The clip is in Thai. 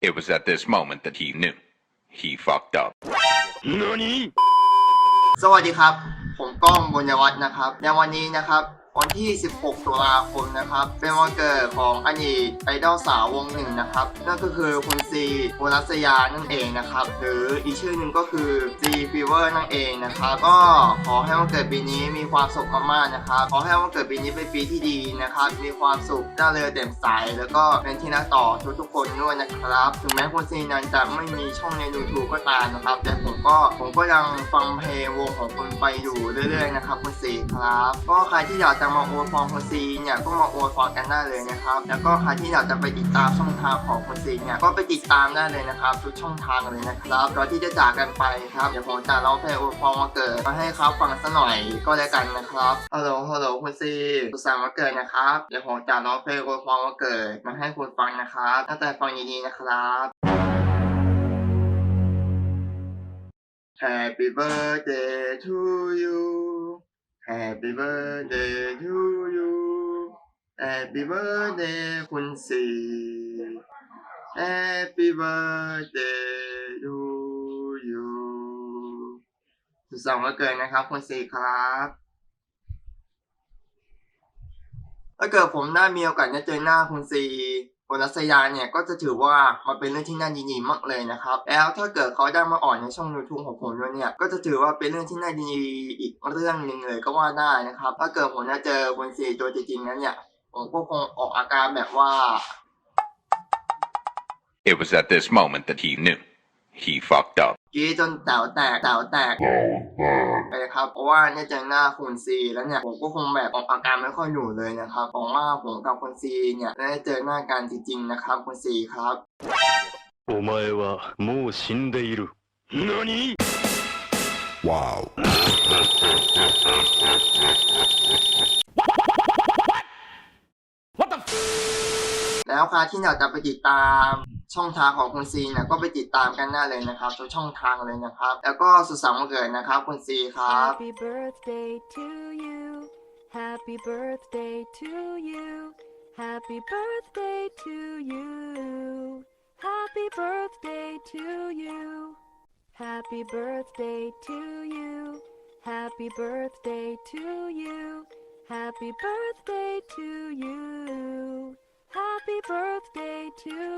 It was at this moment that he knew. He fucked up. สวัสดีครับ ผมก้องบุญยวัฒน์นะครับ ในวันนี้นะครับ วันที่ 16 ตุลาคมนะครับ เป็นวันเกิดของอดีตไอดอลสาววงหนึ่งนะครับ นั่นก็คือคุณซีโบรัสยานั่นเองนะครับ หรืออีกชื่อหนึ่งก็คือซีฟีเวอร์นั่นเองนะครับ ก็ขอให้วันเกิดปีนี้มีความสุขมากๆนะครับ ขอให้วันเกิดปีนี้เป็นปีที่ดีนะครับ มีความสุขร่าเริงเด่มใส แล้วก็เป็นที่รักต่อทุกๆคนด้วยนะครับ ถึงแม้คุณซีนั้นจะไม่มีช่องใน YouTube ก็ตามนะครับ แต่ผมก็ผมก็ยังฟังเพลงวงของคุณไปอยู่เรื่อยๆนะครับคุณซีครับ ก็ใครที่อยากจะมาโอวยพรคุณซีเนี่ยก็มาโอวยพรกันได้เลยนะครับ แล้วก็ใครที่อยากจะไปติดตามช่องทางของคุณซีเนี่ยก็ไปติดตามได้เลยนะครับทุกช่องทางเลยนะครับก่อนที่จะจากกันไปครับเดี๋ยวผมจะร้องเพลงโอวยพรมาเกิดมาให้เขาฟังสักหน่อยก็แล้วกันนะครับฮัลโหลฮัลโหลคุณซีสุสันต์วันเกิดนะครับเดี๋ยวผมจะร้องเพลงโอวยพรมาเกิดมาให้คุณฟังนะครับตั้งแต่ฟังดีๆนะครับ Happy birthday to you Happy birthday to you Happy birthday คุณสี Happy birthday to you สุขสันต์วันเกิดนะครับ คุณสีครับถ้าเกิดผมได้มีโอกาสได้เจอหน้าคุณซี บนรัสยาเนี่ยก็จะถือว่ามันเป็นเรื่องที่น่ายินดีมากเลยนะครับ แล้วถ้าเกิดเขาได้มาอ่อนในช่องยูทูบของผมด้วยเนี่ย ก็จะถือว่าเป็นเรื่องที่น่ายินดีอีกเรื่องหนึ่งเลยก็ว่าได้นะครับ ถ้าเกิดผมได้เจอคนซีตัวจริงๆนั้นเนี่ย ผมก็คงออกอาการแบบว่า It was at this moment that he knew. He fucked up. กรีดจนแต๋วแตกแต๋วแตกไปครับ เพราะว่าเนี่ยเจอหน้าคุณซีแล้วเนี่ยผมก็คงแบบออกอาการไม่ค่อยอยู่เลยนะครับเพราะว่าผมกับคุณซีเนี่ยได้เจอหน้ากันจริง ๆ นะครับคุณซีครับ お前はもう死んでいる。何 Wow. แล้วใครที่อยากจะไปติดตาม ช่องทางของคุณซีนี่ยก็ไปติดตามกันได้เลยนะครับทุกช่องทางเลยนะครับ แล้วก็สุขสันต์วันเกิดนะครับคุณซีครับ Happy birthday to you. Happy birthday to you. Happy birthday to you. Happy birthday to you. Happy birthday to you. Happy birthday to you. Happy birthday to you. Happy birthday to